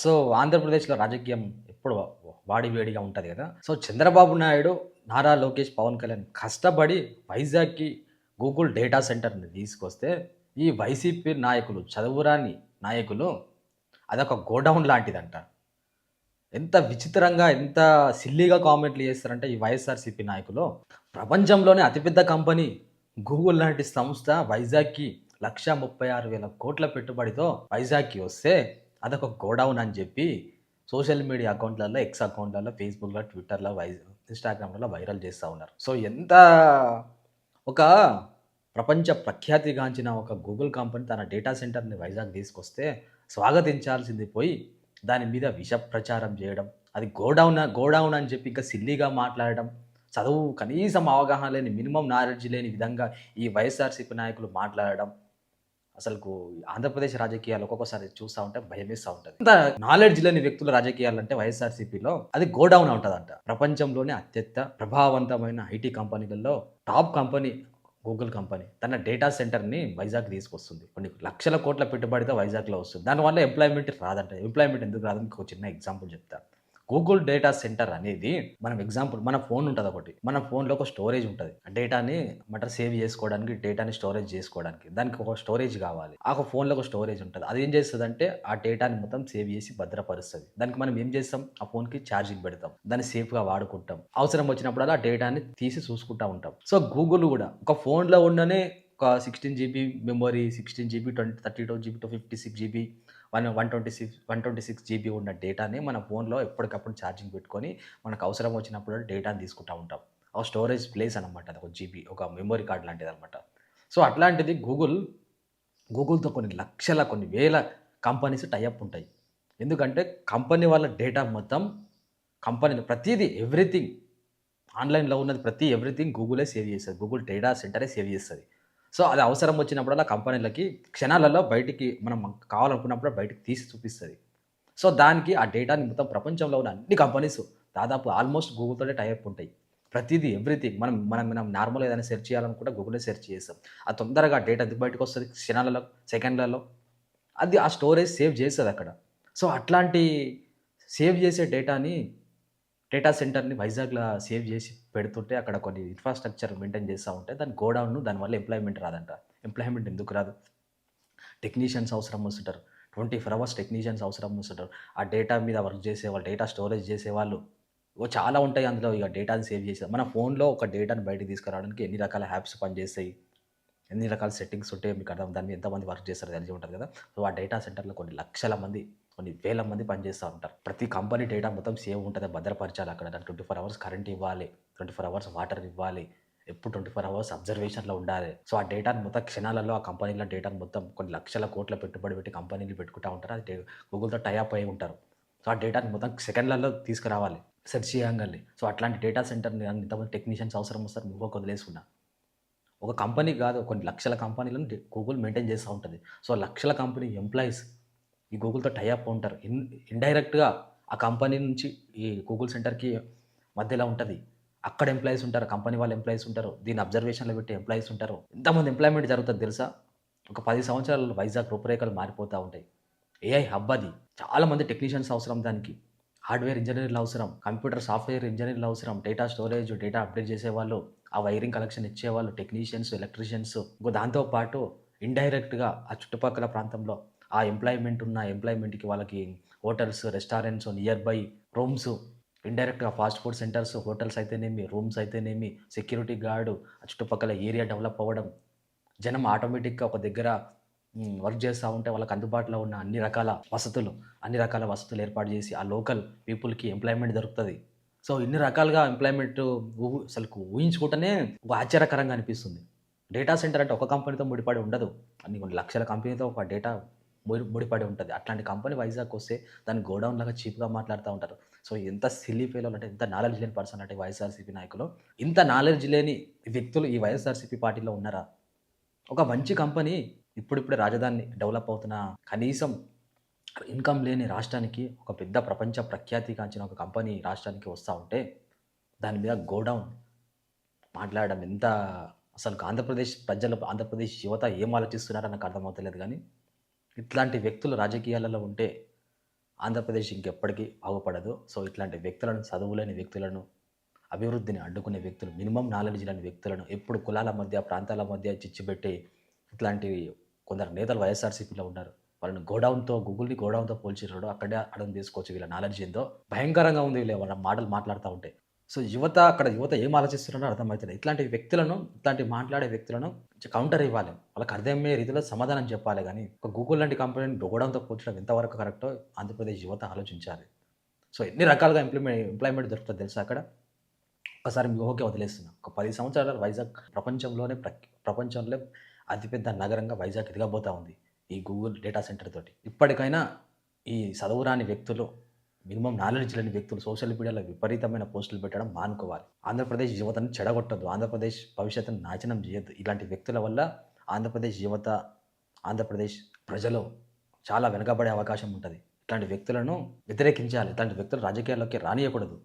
So ఆంధ్రప్రదేశ్లో రాజకీయం ఎప్పుడు వాడి వేడిగా ఉంటుంది కదా. సో చంద్రబాబు నాయుడు నారా లోకేష్ పవన్ కళ్యాణ్ కష్టపడి వైజాగ్కి గూగుల్ డేటా సెంటర్ని తీసుకొస్తే ఈ వైసీపీ నాయకులు చదువురాని నాయకులు అదొక గోడౌన్ లాంటిదంట ఎంత విచిత్రంగా ఎంత సిల్లీగా కామెంట్లు చేస్తారంటే ఈ వైఎస్ఆర్సీపీ నాయకులు. ప్రపంచంలోనే అతిపెద్ద కంపెనీ గూగుల్ లాంటి సంస్థ వైజాగ్కి లక్ష ముప్పై ఆరు వేల కోట్ల పెట్టుబడితో వైజాగ్కి వస్తే అదొక గోడౌన్ అని చెప్పి సోషల్ మీడియా అకౌంట్లలో ఎక్స్ అకౌంట్లలో ఫేస్బుక్లో ట్విట్టర్లో వై ఇన్స్టాగ్రామ్లలో వైరల్ చేస్తూ ఉన్నారు. సో ఎంత ఒక ప్రపంచ ప్రఖ్యాతిగాంచిన ఒక గూగుల్ కంపెనీ తన డేటా సెంటర్ని వైజాగ్ తీసుకొస్తే స్వాగతించాల్సింది పోయి దాని మీద విష ప్రచారం చేయడం అది గోడౌన్ గోడౌన్ అని చెప్పి ఇంకా సిల్లీగా మాట్లాడడం చదువు కనీసం అవగాహన లేని మినిమం నాలెడ్జ్ లేని విధంగా ఈ వైఎస్ఆర్సీపీ నాయకులు మాట్లాడడం అసలు ఆంధ్రప్రదేశ్ రాజకీయాలు ఒక్కొక్కసారి చూస్తూ ఉంటే భయమేస్తూ ఉంటుంది. ఇంత నాలెడ్జ్ లేని వ్యక్తుల రాజకీయాలు అంటే వైఎస్ఆర్సీపీలో అది గోడౌన్ ఉంటుందంట. ప్రపంచంలోనే అత్యంత ప్రభావవంతమైన ఐటీ కంపెనీలలో టాప్ కంపెనీ గూగుల్ కంపెనీ. తన డేటా సెంటర్ని వైజాగ్ తీసుకొస్తుంది. కొన్ని లక్షల కోట్ల పెట్టుబడితో వైజాగ్లో వస్తుంది. దానివల్ల ఎంప్లాయ్మెంట్ రాదంట. ఎంప్లాయ్మెంట్ ఎందుకు రాదని ఒక చిన్న ఎగ్జాంపుల్ చెప్తాను గూగుల్ డేటా సెంటర్ అనేది మనం ఎగ్జాంపుల్ మన ఫోన్ ఉంటుంది ఒకటి. మన ఫోన్లో ఒక స్టోరేజ్ ఉంటుంది. ఆ డేటాని మటర్ సేవ్ చేసుకోవడానికి డేటాని స్టోరేజ్ చేసుకోవడానికి దానికి ఒక స్టోరేజ్ కావాలి. ఆ ఒక ఫోన్లో ఒక స్టోరేజ్ ఉంటుంది. అది ఏం చేస్తుంది అంటే ఆ డేటాని మొత్తం సేవ్ చేసి భద్రపరుస్తుంది. దానికి మనం ఏం చేస్తాం? ఆ ఫోన్కి ఛార్జింగ్ పెడతాం. దాన్ని సేఫ్గా వాడుకుంటాం. అవసరం వచ్చినప్పుడల్లా ఆ డేటాని తీసి చూసుకుంటా ఉంటాం. సో గూగుల్ కూడా ఒక ఫోన్లో ఉండనే ఒక sixteen GB memory sixteen GB twenty thirty two GB two fifty six GB one one twenty six one twenty six GB ఉన్న డేటాని మన ఫోన్లో ఎప్పటికప్పుడు ఛార్జింగ్ పెట్టుకొని మనకు అవసరం వచ్చినప్పుడు డేటాని తీసుకుంటూ ఉంటాం. ఒక స్టోరేజ్ ప్లేస్ అనమాట అది ఒక జీబీ ఒక మెమొరీ కార్డ్ లాంటిది అనమాట సో అట్లాంటిది గూగుల్ గూగుల్తో కొన్ని లక్షల కొన్ని వేల కంపెనీస్ టైఅప్ ఉంటాయి. ఎందుకంటే కంపెనీ వాళ్ళ డేటా మొత్తం కంపెనీ ప్రతిదీ ఎవ్రీథింగ్ ఆన్లైన్లో ఉన్నది ప్రతి ఎవ్రీథింగ్ గూగులే సేవ్ చేస్తుంది. గూగుల్ డేటా సెంటరే సేవ్ చేస్తుంది. సో అది అవసరం వచ్చినప్పుడల్లా కంపెనీలకి క్షణాలలో బయటికి మనం కావాలనుకున్నప్పుడు బయటికి తీసి చూపిస్తుంది. సో దానికి ఆ డేటాని మొత్తం ప్రపంచంలో ఉన్న అన్ని కంపెనీస్ దాదాపు ఆల్మోస్ట్ గూగుల్తోనే టైప్ ఉంటాయి. ప్రతిదీ ఎవ్రీథింగ్ మనం మనం మనం నార్మల్ ఏదైనా సెర్చ్ చేయాలనుకుంటే గూగుల్లో సెర్చ్ చేస్తాం. అది తొందరగా డేటా ఎందుకు బయటకు వస్తుంది క్షణాలలో సెకండ్లలో. అది ఆ స్టోరేజ్ సేవ్ చేస్తుంది అక్కడ. సో అట్లాంటి సేవ్ చేసే డేటాని డేటా సెంటర్ని వైజాగ్లో సేవ్ చేసి పెడుతుంటే అక్కడ కొన్ని ఇన్ఫ్రాస్ట్రక్చర్ మెయింటైన్ చేస్తూ ఉంటే దాని గోడౌన్ దానివల్ల ఎంప్లాయ్మెంట్ రాదంట. ఎంప్లాయ్మెంట్ ఎందుకు రాదు? టెక్నీషియన్స్ అవసరం వస్తుంటారు. ట్వంటీ ఫోర్ అవర్స్ టెక్నీషియన్స్ అవసరం వస్తుంటారు. ఆ డేటా మీద వర్క్ చేసేవాళ్ళు డేటా స్టోరేజ్ చేసేవాళ్ళు చాలా ఉంటాయి అందులో ఇక డేటాని సేవ్ చేసే. మన ఫోన్లో ఒక డేటాని బయటకు తీసుకురావడానికి ఎన్ని రకాల యాప్స్ పనిచేస్తాయి? ఎన్ని రకాల సెట్టింగ్స్ ఉంటాయో మీకు అర్థం. దాన్ని ఎంతమంది వర్క్ చేస్తారో తెలిసి ఉంటుంది కదా. సో ఆ డేటా సెంటర్లో కొన్ని లక్షల మంది కొన్ని వేల మంది పనిచేస్తూ ఉంటారు. ప్రతి కంపెనీ డేటా మొత్తం సేవ్ ఉంటుంది భద్రపరచాలి అక్కడ. దానికి ట్వంటీ ఫోర్ అవర్స్ కరెంట్ ఇవ్వాలి ట్వంటీ ఫోర్ అవర్స్ వాటర్ ఇవ్వాలి. ఎప్పుడు ట్వంటీ ఫోర్ అవర్స్ అబ్జర్వేషన్లో ఉండాలి. సో ఆ డేటాను మొత్తం క్షణాలలో ఆ కంపెనీల డేటాను మొత్తం కొన్ని లక్షల కోట్ల పెట్టుబడి పెట్టి కంపెనీలు పెట్టుకుంటూ ఉంటారు. అది గూగుల్తో టైఅప్ అయి ఉంటారు. సో ఆ డేటాని మొత్తం సెకండ్లలో తీసుకురావాలి. సెర్చ్ చేయగలి సో అట్లాంటి డేటా సెంటర్ని ఇంతమంది టెక్నీషియన్స్ అవసరం వస్తారు నువ్వు వదిలేసుకున్నా. ఒక కంపెనీ కాదు కొన్ని లక్షల కంపెనీలను గూగుల్ మెయింటైన్ చేస్తూ ఉంటుంది. సో లక్షల కంపెనీ ఎంప్లాయీస్ ఈ గూగుల్తో టైఅప్ ఉంటారు. ఇన్ ఇండైరెక్ట్గా ఆ కంపెనీ నుంచి ఈ గూగుల్ సెంటర్కి మధ్యలో ఉంటుంది. అక్కడ ఎంప్లాయీస్ ఉంటారు కంపెనీ వాళ్ళ ఎంప్లాయీస్ ఉంటారు దీని అబ్జర్వేషన్లో పెట్టి ఎంప్లాయీస్ ఉంటారు. ఇంతమంది ఎంప్లాయ్మెంట్ జరుగుతుంది తెలుసా? ఒక పది సంవత్సరాలు వైజాగ్ రూపురేఖలు మారిపోతూ ఉంటాయి. ఏఐ హబ్ అది. చాలామంది టెక్నీషియన్స్ అవసరం దానికి. హార్డ్వేర్ ఇంజనీర్లు అవసరం కంప్యూటర్ సాఫ్ట్వేర్ ఇంజనీర్లు అవసరం డేటా స్టోరేజ్ డేటా అప్డేట్ చేసేవాళ్ళు ఆ వైరింగ్ కలెక్షన్ ఇచ్చేవాళ్ళు టెక్నీషియన్స్ ఎలక్ట్రీషియన్స్ ఇంకో దాంతోపాటు ఇండైరెక్ట్గా ఆ చుట్టుపక్కల ప్రాంతంలో ఆ ఎంప్లాయ్మెంట్ ఉన్న ఎంప్లాయ్మెంట్కి వాళ్ళకి hotels restaurants near by rooms ఇండైరెక్ట్గా ఫాస్ట్ ఫుడ్ సెంటర్స్ హోటల్స్ అయితేనేమి రూమ్స్ అయితేనేమి సెక్యూరిటీ గార్డు చుట్టుపక్కల ఏరియా డెవలప్ అవ్వడం జనం ఆటోమేటిక్గా ఒక దగ్గర వర్క్ చేస్తూ ఉంటే వాళ్ళకి అందుబాటులో ఉన్న అన్ని రకాల వసతులు అన్ని రకాల వసతులు ఏర్పాటు చేసి ఆ లోకల్ పీపుల్కి ఎంప్లాయ్మెంట్ దొరుకుతుంది. సో ఇన్ని రకాలుగా ఎంప్లాయ్మెంట్ అసలు ఊహించుకుంటేనే ఒక ఆశ్చర్యకరంగా అనిపిస్తుంది. డేటా సెంటర్ అంటే ఒక కంపెనీతో ముడిపడి ఉండదు. అన్ని కొన్ని లక్షల కంపెనీతో ఒక డేటా ముడి ముడిపడి ఉంటుంది. అట్లాంటి కంపెనీ వైజాగ్ వస్తే దాన్ని గోడౌన్ లాగా చీప్గా మాట్లాడుతూ ఉంటారు. సో ఎంత సిల్లీ ఫెయిల్ అంటే ఎంత నాలెడ్జ్ లేని పర్సన్ అంటే వైఎస్ఆర్సీపీ నాయకులు. ఇంత నాలెడ్జ్ లేని వ్యక్తులు ఈ వైఎస్ఆర్సీపీ పార్టీలో ఉన్నారా? ఒక మంచి కంపెనీ ఇప్పుడిప్పుడే రాజధాని డెవలప్ అవుతున్న కనీసం ఇన్కమ్ లేని రాష్ట్రానికి ఒక పెద్ద ప్రపంచ ప్రఖ్యాతి కాంచిన ఒక కంపెనీ రాష్ట్రానికి వస్తూ ఉంటే దాని మీద గోడౌన్ మాట్లాడడం ఎంత అసలు ఆంధ్రప్రదేశ్ ప్రజలు ఆంధ్రప్రదేశ్ యువత ఏం ఆలోచిస్తున్నారో నాకు అర్థమవుతలేదు. కానీ ఇట్లాంటి వ్యక్తులు రాజకీయాలలో ఉంటే ఆంధ్రప్రదేశ్ ఇంకెప్పటికీ బాగుపడదు. సో ఇట్లాంటి వ్యక్తులను చదువులేని వ్యక్తులను అభివృద్ధిని అడ్డుకునే వ్యక్తులు మినిమం నాలెడ్జ్ లేని వ్యక్తులను ఎప్పుడు కులాల మధ్య ప్రాంతాల మధ్య చిచ్చుపెట్టి ఇట్లాంటి కొందరు నేతలు వైఎస్ఆర్సీపీలో ఉన్నారు. వాళ్ళని గోడౌన్తో గూగుల్ని గోడౌన్తో పోల్చినాడు అక్కడే అడగం తీసుకోవచ్చు వీళ్ళ నాలెడ్జ్ ఏందో. భయంకరంగా ఉంది వీళ్ళు వాళ్ళ మాటలు మాట్లాడుతూ ఉంటే. సో యువత అక్కడ యువత ఏం ఆలోచిస్తున్నారో అర్థమవుతుంది ఇట్లాంటి వ్యక్తులను ఇట్లాంటి మాట్లాడే వ్యక్తులను కౌంటర్ ఇవ్వాలి. వాళ్ళకి అర్థమయ్యే రీతిలో సమాధానం చెప్పాలి కానీ ఒక గూగుల్ లాంటి కంపెనీని దొగడంతో పోల్చడం ఎంతవరకు కరెక్టో ఆంధ్రప్రదేశ్ యువత ఆలోచించాలి. సో ఎన్ని రకాలుగా ఇంప్లిమెంట్ ఎంప్లాయ్మెంట్ దొరుకుతుంది తెలుసా అక్కడ? ఒకసారి మీ ఊహకే వదిలేస్తున్నా. ఒక పది సంవత్సరాల వైజాగ్ ప్రపంచంలోనే ప్ర ప్రపంచంలో అతిపెద్ద నగరంగా వైజాగ్ ఎదగబోతా ఉంది ఈ గూగుల్ డేటా సెంటర్ తోటి. ఇప్పటికైనా ఈ చదువురాని వ్యక్తులు మినిమం నాలెడ్జ్ లేని వ్యక్తులు సోషల్ మీడియాలో విపరీతమైన పోస్టులు పెట్టడం మానుకోవాలి. ఆంధ్రప్రదేశ్ యువతను చెడగొట్టద్దు. ఆంధ్రప్రదేశ్ భవిష్యత్తును నాశనం చేయొద్దు. ఇలాంటి వ్యక్తుల వల్ల ఆంధ్రప్రదేశ్ యువత ఆంధ్రప్రదేశ్ ప్రజలు చాలా వెనకబడే అవకాశం ఉంటుంది. ఇట్లాంటి వ్యక్తులను వ్యతిరేకించాలి. ఇట్లాంటి వ్యక్తులు రాజకీయాల్లోకి రానియకూడదు.